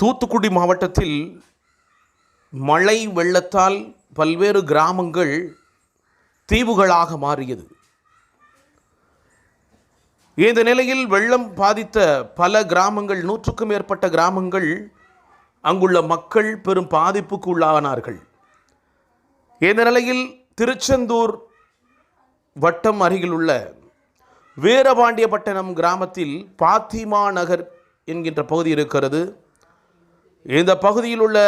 தூத்துக்குடி மாவட்டத்தில் மழை வெள்ளத்தால் பல்வேறு கிராமங்கள் தீவுகளாக மாறியது. இந்த நிலையில் வெள்ளம் பாதித்த பல கிராமங்கள் நூற்றுக்கும் மேற்பட்ட கிராமங்கள் அங்குள்ள மக்கள் பெரும் பாதிப்புக்கு உள்ளானார்கள். இந்த நிலையில் திருச்செந்தூர் வட்டம் அருகிலுள்ள வீரபாண்டியப்பட்டினம் கிராமத்தில் பாத்திமா நகர் என்கின்ற பகுதி இருக்கிறது. இந்த பகுதியில் உள்ள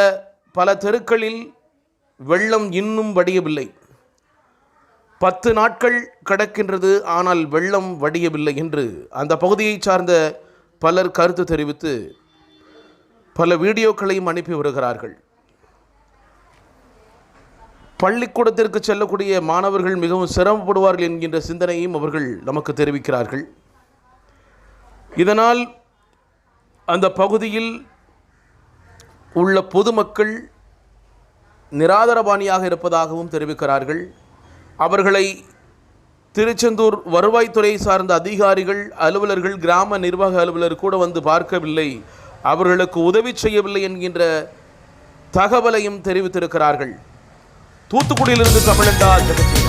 பல தெருக்களில் வெள்ளம் இன்னும் வடியவில்லை. பத்து நாட்கள் கிடக்கின்றது ஆனால் வெள்ளம் வடியவில்லை என்று அந்த பகுதியைச் சார்ந்த பலர் கருத்து தெரிவித்து பல வீடியோக்களையும் அனுப்பி வருகிறார்கள். பள்ளிக்கூடத்திற்கு செல்லக்கூடிய மாணவர்கள் மிகவும் சிரமப்படுவார்கள் என்கின்ற சிந்தனையும் அவர்கள் நமக்கு தெரிவிக்கிறார்கள். இதனால் அந்த பகுதியில் உள்ள பொதுமக்கள் நிராதரபாணியாக இருப்பதாகவும் தெரிவிக்கிறார்கள். அவர்களை திருச்செந்தூர் வருவாய்த்துறை சார்ந்த அதிகாரிகள் அலுவலர்கள் கிராம நிர்வாக அலுவலர் கூட வந்து பார்க்கவில்லை. அவர்களுக்கு உதவி செய்யவில்லை என்கின்ற தகவலையும் தெரிவித்திருக்கிறார்கள். தூத்துக்குடியிலிருந்து தமிழண்டா ஜெகத்